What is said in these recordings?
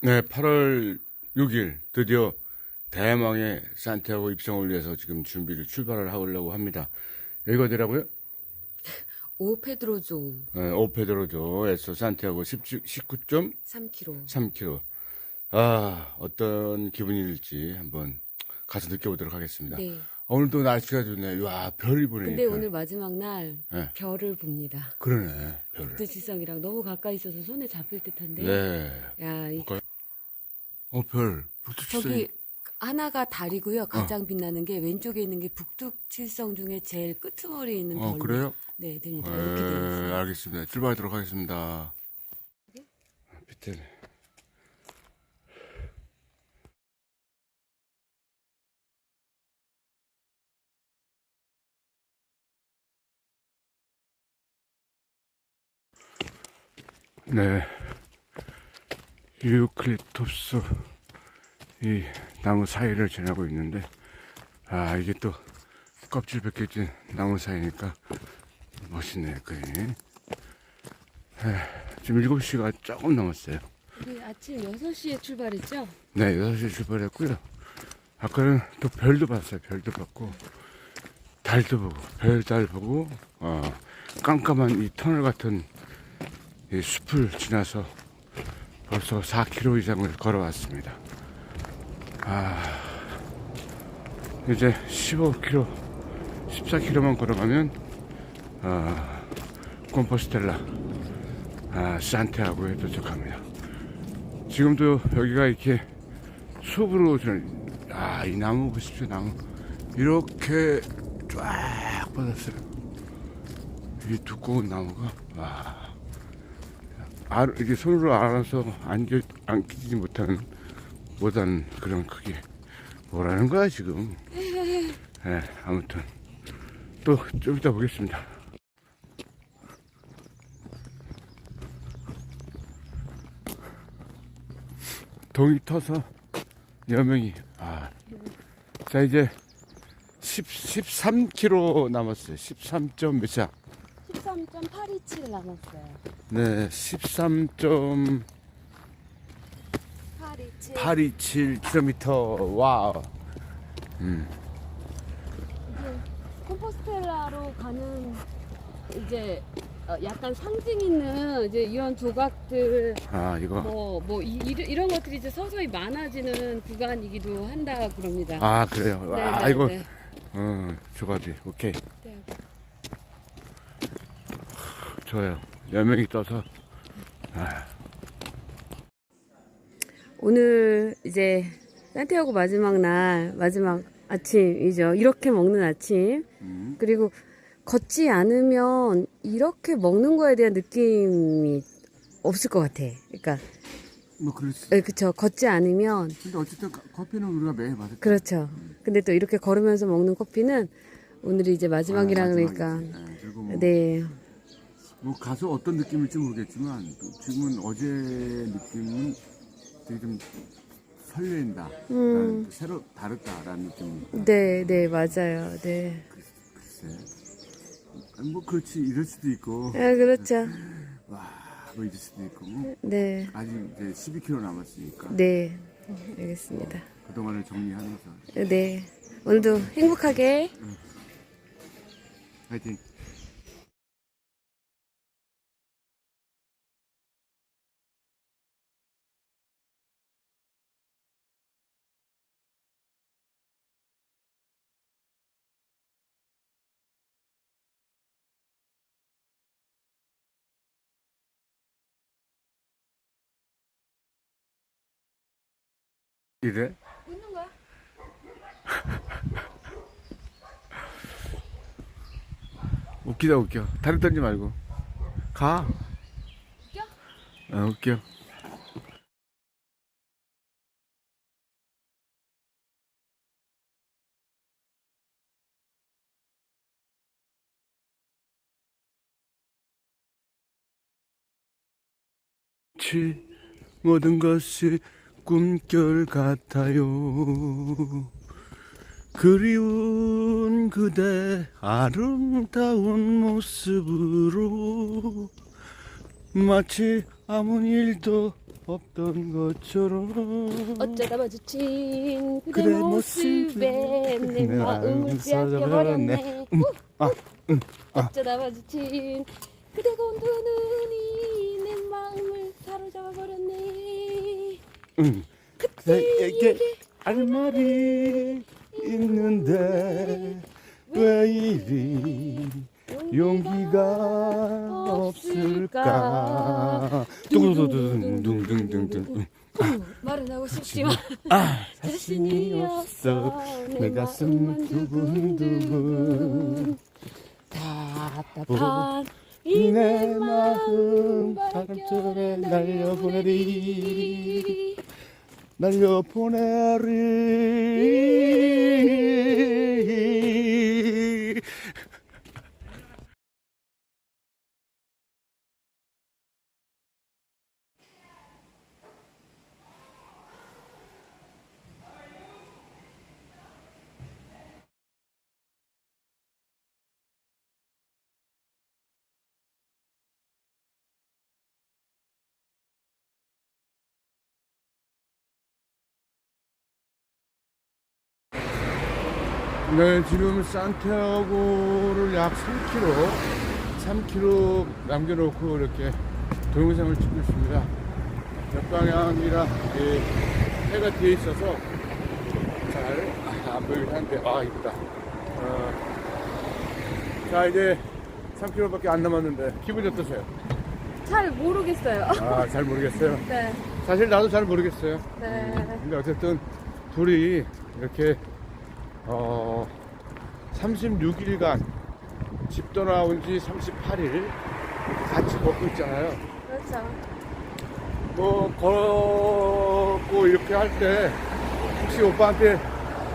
네, 8월 6일 드디어 대망의 산티아고 입성을 위해서 지금 준비를 출발을 하려고 합니다. 여기가 어디라고요? 오페드로조 네, 오페드로조에서 산티아고 19.3km. 3km. 아, 어떤 기분일지 한번 가서 느껴보도록 하겠습니다. 네. 오늘도 날씨가 좋네. 와, 별이 보내니까. 근데 오늘 마지막 날 네. 별을 봅니다. 그러네, 별을. 북두칠성이랑 너무 가까이 있어서 손에 잡힐 듯한데. 네. 야, 이, 어, 별. 북두칠성이. 저기 하나가 달이고요. 가장 빛나는 게 왼쪽에 있는 게 북두칠성 중에 제일 끄트머리에 있는 어, 별. 그래요? 네, 됩니다. 이렇게 되어 있어요. 네, 알겠습니다. 출발하도록 하겠습니다. 밑에 네, 유클립토스 이 나무 사이를 지나고 있는데 아 이게 또 껍질 벗겨진 나무 사이니까 멋있네요, 그게. 에, 지금 7시가 조금 넘었어요. 우리 아침 6시에 출발했죠? 네, 6시에 출발했고요. 아까는 또 별도 봤어요. 별도 봤고, 달도 보고, 별, 달 보고, 어, 깜깜한 이 터널 같은 이 숲을 지나서 벌써 4km 이상을 걸어왔습니다. 아, 이제 15km, 14km만 걸어가면, 아, 콤포스텔라, 아, 산티아고에 도착합니다. 지금도 여기가 이렇게 숲으로 아, 이 나무 보십시오, 나무. 이렇게 쫙 뻗었어요. 이 두꺼운 나무가, 와. 아, 이게 손으로 알아서 안겨, 안기지 못하는, 못한 그런 크기. 뭐라는 거야, 지금. 예, 아무튼. 또 좀 이따 보겠습니다. 동이 터서 여명이 아. 자 이제 10, 13km 남았어요 13점 몇이야 13.827 남았어요. 네 13.827 827. km 와우 콤포스텔라로 가는 이제 어, 약간 상징 있는 이제 이런 조각들 아 이거 뭐뭐 이런 것들이 이제 서서히 많아지는 구간이기도 한다 그럽니다. 아 그래요 네, 아 네, 이거 네. 어 조가지 오케이 네. 좋아요 여명이 떠서 오늘 이제 산티아고 마지막 날 마지막 아침이죠. 이렇게 먹는 아침. 음. 그리고 걷지 않으면 이렇게 먹는 거에 대한 느낌이 없을 것 같아. 그러니까 뭐 그렇지 예, 그쵸. 걷지 않으면 근데 어쨌든 커피는 우리가 매일 마셨 그렇죠. 근데 또 이렇게 걸으면서 먹는 커피는 오늘이 이제 마지막이라 아, 그러니까. 네, 뭐 네. 뭐 가서 어떤 느낌일지 모르겠지만 지금은 어제 느낌은 되게 좀 설레인다. 음. 새로 다르다라는 느낌. 네, 네, 맞아요. 네. 글쎄. 뭐 그렇지 이럴 수도 있고 아, 그렇죠. 와 뭐 이럴 수도 있고 뭐 네. 아직 이제 12km 남았으니까 네. 알겠습니다. 그동안을 정리하면서 네. 오늘도 행복하게 파이팅. 이래? 웃는 거야? 웃기다 웃겨. 다리 떨지 말고. 가. 웃겨? 어, 웃겨. 치 모든 것이 꿈결 같아요. 그리운 그대 아름다운 모습으로 마치 아무 일도 없던 것처럼 어쩌다 마주친 그대 그대 모습에 내내 마음을 빼앗겨버렸네. 우, 아, 우. 어쩌다 마주친 그대 고운 두 눈이 내 마음을 사로잡아버렸네 응. 그에게 할 말이 있는데 왜 이리 용기가 없을까? 둥둥둥둥둥둥둥 말은 하고 싶지만 아 자신이 없어. 내 가슴은 두근두근. 답답한 이내 마음 바람처럼 날려보내리. 날려보내리 네, 지금 산티아고를 약 3km, 3km 남겨놓고 이렇게 동영상을 찍고 있습니다. 역방향이라 예, 해가 뒤에 있어서 잘 안 보이긴 한데, 아, 이쁘다. 어, 자, 이제 3km밖에 안 남았는데, 기분이 어떠세요? 잘 모르겠어요 아, 잘 모르겠어요. 네, 사실 나도 잘 모르겠어요. 네. 근데 어쨌든 둘이 이렇게 어 36일간 집 떠나온 지 38일 같이 걷고 있잖아요. 그렇죠 뭐 걷고 이렇게 할 때 혹시 오빠한테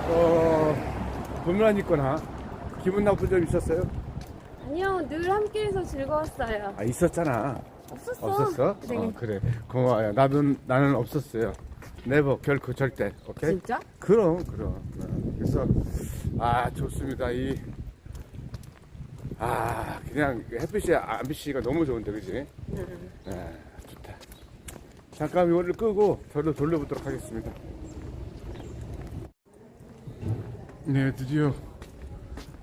어 불만 있거나 기분 나쁜 점 있었어요? 아니요 늘 함께해서 즐거웠어요 아 있었잖아. 없었어 없었어? 네. 어, 그래 고마워요. 나도 나는 없었어요. 네버 결코 절대. 오케이. 진짜? 그럼 그럼 어, 그래서 아 좋습니다. 이 아 그냥 햇빛이 안비씨가 너무 좋은데 그지? 네. 네, 좋다. 잠깐 이거를 끄고 저도 돌려보도록 하겠습니다. 네 드디어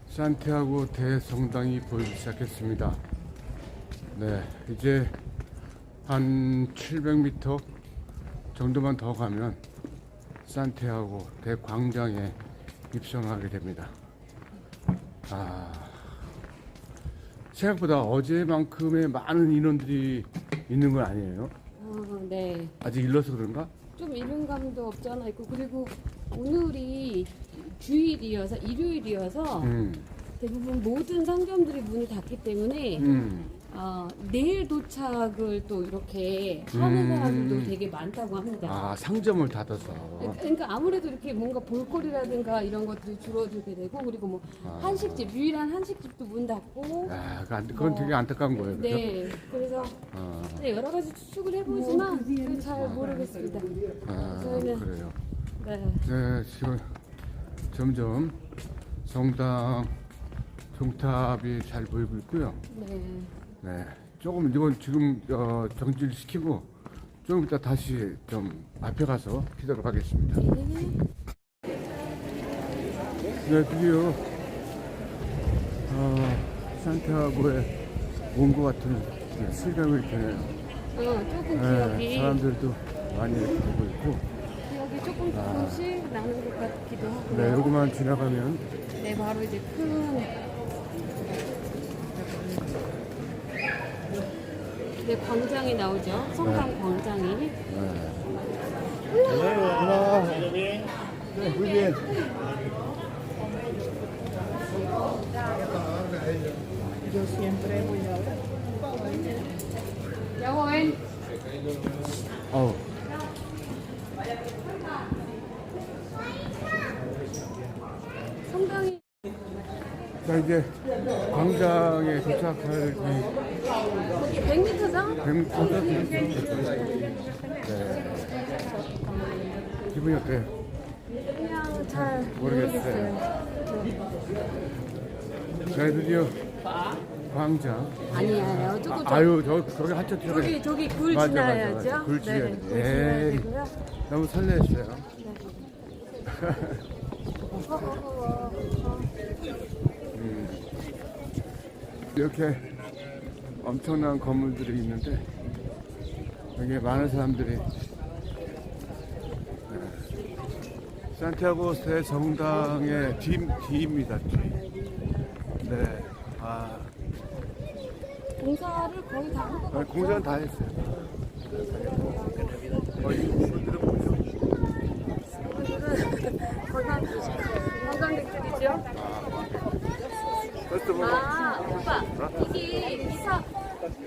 산티아고 대성당이 보이기 시작했습니다. 네 이제 한 700m 정도만 더 가면 산티아고 대광장에 입성하게 됩니다. 아, 생각보다 어제만큼의 많은 인원들이 있는 건 아니에요. 어, 네. 아직 일러서 그런가? 좀 이른 감도 없지 않아 있고 그리고 오늘이 주일이어서 일요일이어서 음, 대부분 모든 상점들이 문을 닫기 때문에 음, 어, 내일 도착을 또 이렇게 하는 음. 사람들도 되게 많다고 합니다. 아 상점을 닫아서. 그러니까 아무래도 이렇게 뭔가 볼거리라든가 이런 것들이 줄어들게 되고 그리고 뭐 아. 한식집 유일한 한식집도 문 닫고 아, 그건 안- 그건 되게 안타까운 거예요. 그죠? 네 그래서 아, 네, 여러 가지 추측을 해보지만 그잘 모르겠습니다. 아, 저희는- 그래요. 네. 네, 지금 점점 성당 종탑이 잘 보이고 있고요. 네. 네, 조금 이건 지금 어, 정지를 시키고 좀 이따 다시 좀 앞에 가서 기다려 가겠습니다. 네, 드디어 어, 산티아고에 온 것 같은 네, 실감이 드네요. 어, 조금 네, 기억이 사람들도 많이 보고 있고, 기억이 조금 조금씩 나는 것 같기도 하고요. 네, 요거만 지나가면 네, 바로 이제 큰 네, 광장이 나오죠. 성당 광장이. 네. Hola. 네, muy bien. 여호엔 어우. 성당이 자, 이제 광장에 도착할 이 100m죠? 뱀토가 네. 기분이 어때요? 그냥 잘 모르겠어요. 자, 드디어 광장. 아니에요. 조금 아, 아유, 저, 저기 한참 들어가. 저기 저기 굴 맞아, 지나야죠. 맞아, 맞아. 굴 지나야 네, 돼. 굴 지나야 에이. 되고요. 너무 설레었어요. 음. 이렇게 엄청난 건물들이 있는데 여기 많은 사람들이 네. 산티아고 대 정당의 뒤, 뒤입니다. 뒤. 네. 아, 공사를 거의 다 아, 같아요. 공사는 다 했어요. 거의 분들은 보죠. 관광 관광객들이죠. 그것도 뭐, 아 오빠 이게 미사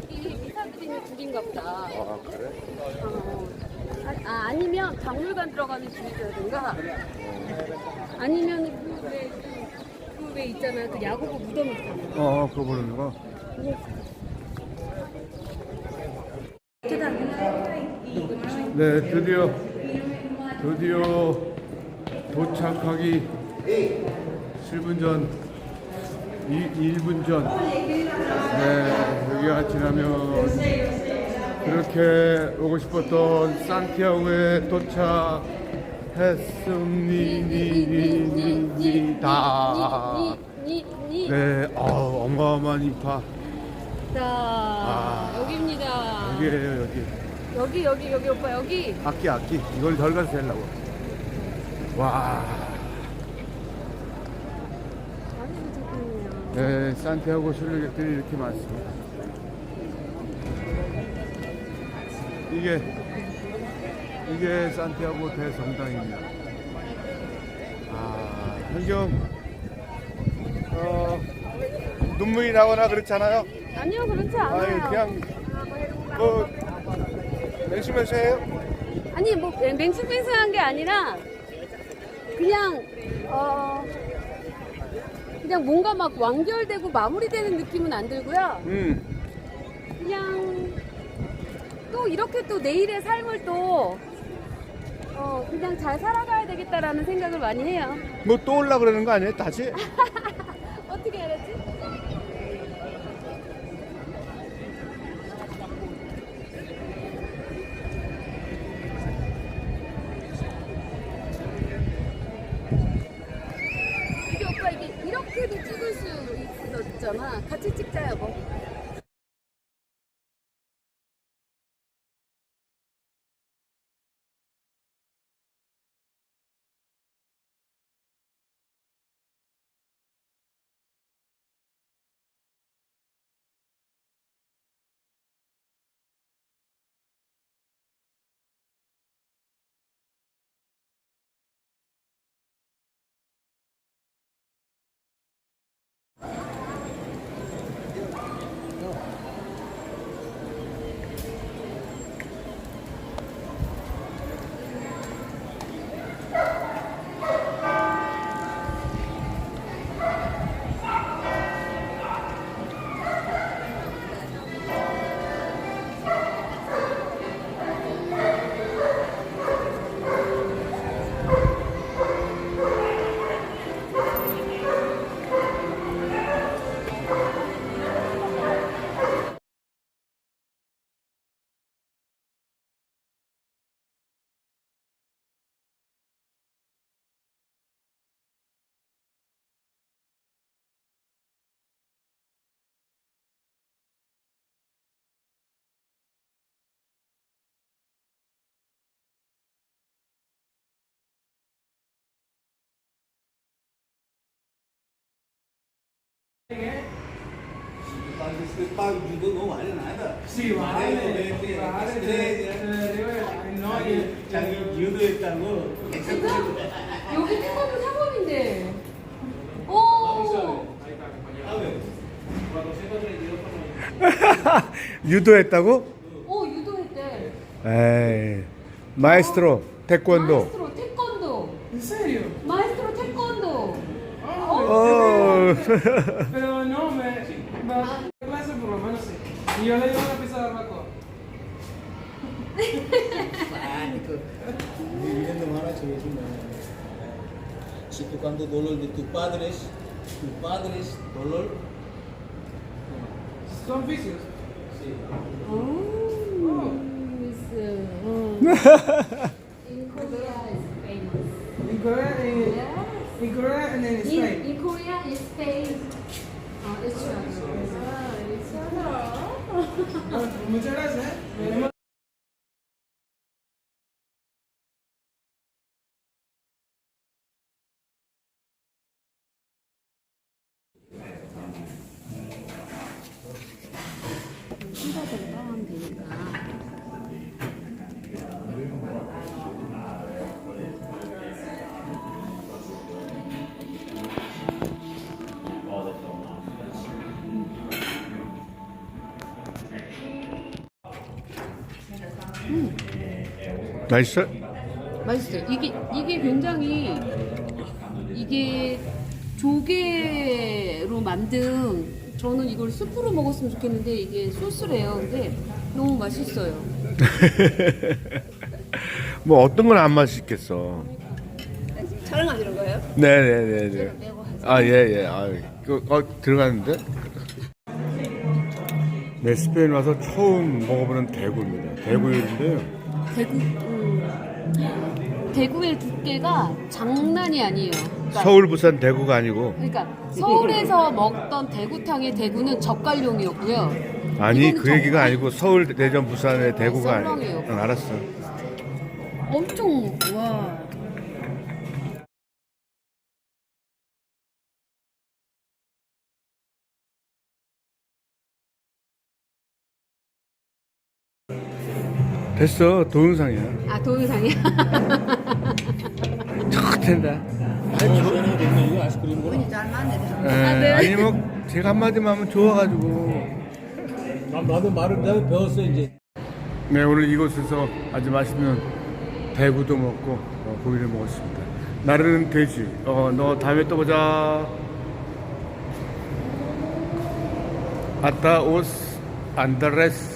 이게 미사들이 있는 줄인가 보다. 아, 그래? 어. 아, 아, 아니면 박물관 들어가는 줄이라든가 아니면 그 왜 그왜 있잖아요 그 야구부 무덤 있잖아요. 어, 그거 보는 거. 네, 드디어 드디어 도착하기 7분 전, 2, 1분 전. 네, 여기가 지나면 그렇게 오고 싶었던 산티아고에 도착했습니다. 네, 어, 어마어마한 인파. 자 여기입니다. 여기에요, 여기. 여기 여기 여기 오빠 여기 악기, 악기. 이걸 덜 가서 되려고. 와. 많이 도착했 네, 산티아고 순례객들이 이렇게 많습니다. 이게 이게 산티아고 대성당입니다. 아, 현경 어, 눈물이 나거나 그렇잖아요. 아니요 그렇지 않아요. 그냥 뭐 맹수면서해요. 아니 뭐 맹수맹수한 게 아니라 그냥 어 그냥 뭔가 막 완결되고 마무리되는 느낌은 안 들고요. 음, 그냥 또 이렇게 또 내일의 삶을 또 어, 그냥 잘 살아가야 되겠다라는 생각을 많이 해요. 뭐 또 올라 그러는 거 아니에요? 다시? 어떻게 알았지? 있었잖아. 같이 찍자 요 뭐. Eh, 자기 유도. 여기 태권도 사범인데. 오. 유도했다고? 오 유도했대. 에이, 마에스트로 태권도. 마에스트로 태권도. 마에스트로 태권도. 어. Pero no, me, clase por lo menos sí. Y yo le digo una pizza de barbacoa. Viviendo mala tú cuando dolor de tus padres, tus padres, dolor, Son oficios. Oh, it's, uh, oh. In Korea is famous. In Korea, in, Yes. in Korea and then in In, Spain. in Korea is Spain. Uh, it's true. it's true. Bueno, muchas gracias. Veremos. 맛있어? 맛있어요. 이게 이게 굉장히 이게 조개로 만든 저는 이걸 스프로 먹었으면 좋겠는데 이게 소스래요. 근데 너무 맛있어요. 뭐 어떤 건 안 맛있겠어. 촬영하시는 거예요? 네네네네. 아, 예, 예. 아, 그, 어, 들어갔는데? 네, 스페인 와서 처음 먹어보는 대구입니다. 대구인데요. 대구 음, 대구의 두께가 장난이 아니에요. 그러니까, 서울, 부산, 대구가 아니고. 그러니까 서울에서 먹던 대구탕의 대구는 젓갈용이었고요. 아니, 그 정- 얘기가 아니고 서울, 대전, 부산의 대구가. 응, 알았어. 엄청 와. 됐어. 동영상이야. 아 동영상이야. 탁 된다. 이거 아이스크림으로. 에, 네. 아니, 뭐, 제가 한마디만 하면 좋아가지고. 나도 말을 내가 배웠어 이제. 네, 오늘 이곳에서 아주 맛있는 대구도 먹고 어, 고기를 먹었습니다. 나르는 돼지. 어, 너 다음에 또 보자. 아따 오스 안드레스